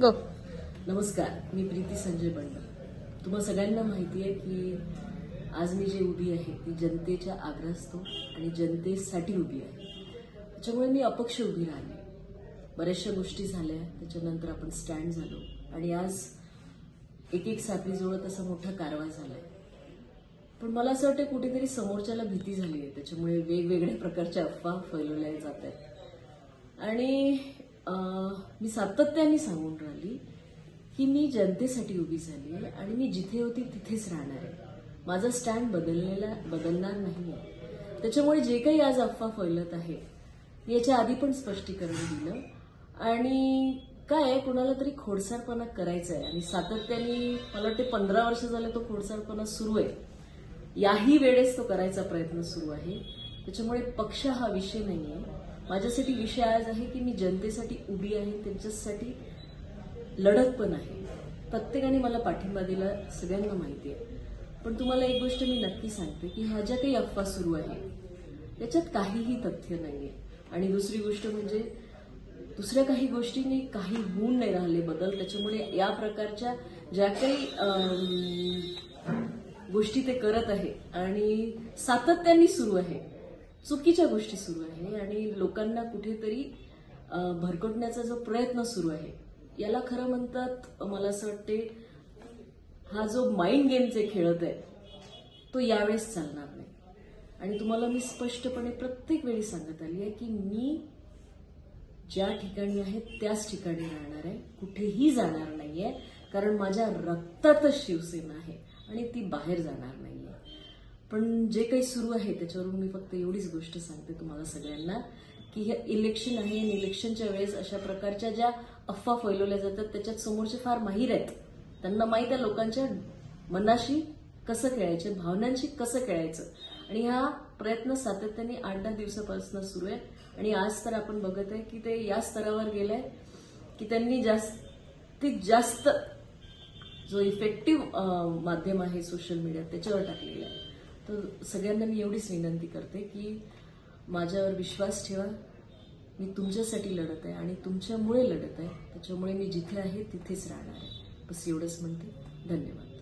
गो नमस्कार मी प्रीती संजय बंड. तुम्हा सगळ्यांना माहिती आहे की आज मी जे उभी आहे ती जनतेच्या आग्रहस्थो आणि जनतेसाठी उभी आहे. त्याच्यामुळे मी अपक्ष उभी राहिली. बऱ्याचशा गोष्टी झाल्या त्याच्यानंतर आपण स्टँड झालो आणि आज एक एक साखळीजवळ तसा मोठा कारवाई झालाय. पण मला असं वाटतं कुठेतरी समोरच्याला भीती झाली आहे त्याच्यामुळे वेगवेगळ्या प्रकारच्या अफवा फैलवल्या जात आहेत. आणि मी सातत्याने सांगून राहिली. की मी जनतेसाठी उभी झाली आहे आणि मी जिथे होती तिथेच राहणार आहे. माझा स्टँड बदललेला बदलणार नाही आहे त्याच्यामुळे जे काही आज अफवा फैलत आहे याच्या आधी पण स्पष्टीकरण दिलं. आणि काय कुणाला तरी खोडसारपणा करायचा आहे. आणि सातत्याने मला वाटते पंधरा वर्ष झाले तो खोडसारपणा सुरू आहे. याही वेळेस तो करायचा प्रयत्न सुरू आहे. त्याच्यामुळे पक्ष हा विषय नाही आहे माझ्यासाठी विषय आज आहे की मी जनतेसाठी उभी आहे त्यांच्यासाठी लढत पण आहे. प्रत्येकाने मला पाठिंबा दिला सगळ्यांना माहिती आहे. पण तुम्हाला एक गोष्ट मी नक्की सांगते की ह्या ज्या काही अफवा सुरू आहे त्याच्यात काहीही तथ्य नाही आहे आणि दुसरी गोष्ट म्हणजे दुसऱ्या काही गोष्टींनी काही होऊन नाही राहिले बदल. त्याच्यामुळे या प्रकारच्या ज्या काही गोष्टी ते करत आहे आणि सातत्याने सुरू आहे चुकीच्या गोष्टी सुरू आहे आणि लोकांना कुठेतरी भरकटण्याचा जो प्रयत्न सुरू आहे याला खरं म्हणतात मला असं वाटते हा जो माइंड गेम जे खेळत आहे तो यावेळेस चालणार नाही. आणि तुम्हाला मी स्पष्टपणे प्रत्येक वेळी सांगत आली आहे की मी ज्या ठिकाणी आहे त्याच ठिकाणी राहणार आहे. कुठेही जाणार नाहीये कारण माझ्या रक्तातच शिवसेना आहे आणि ती बाहेर जाणार नाहीये. पण जे काही सुरू आहे त्याच्यावरून मी फक्त एवढीच गोष्ट सांगते तुम्हाला सगळ्यांना की हे इलेक्शन आहे आणि इलेक्शनच्या वेळेस अशा प्रकारच्या ज्या अफवा फैलवल्या जातात त्याच्यात समोरचे फार माहीर आहेत. त्यांना माहीत आहे लोकांच्या मनाशी कसं खेळायचं भावनांशी कसं खेळायचं. आणि हा प्रयत्न सातत्याने आठ दहा दिवसापासून सुरू आहे. आणि आज तर आपण बघत आहे की ते या स्तरावर गेलंय की त्यांनी जास्तीत जास्त जो इफेक्टिव्ह माध्यम आहे सोशल मीडिया त्याच्यावर टाकलेला आहे. तर सगळ्यांना मी एवढीच विनंती करते की माझ्यावर विश्वास ठेवा. मी तुमच्यासाठी लढत आहे आणि तुमच्यामुळे लढत आहे. त्याच्यामुळे मी जिथे आहे तिथेच राहणार आहे. बस एवढंच म्हणते. धन्यवाद.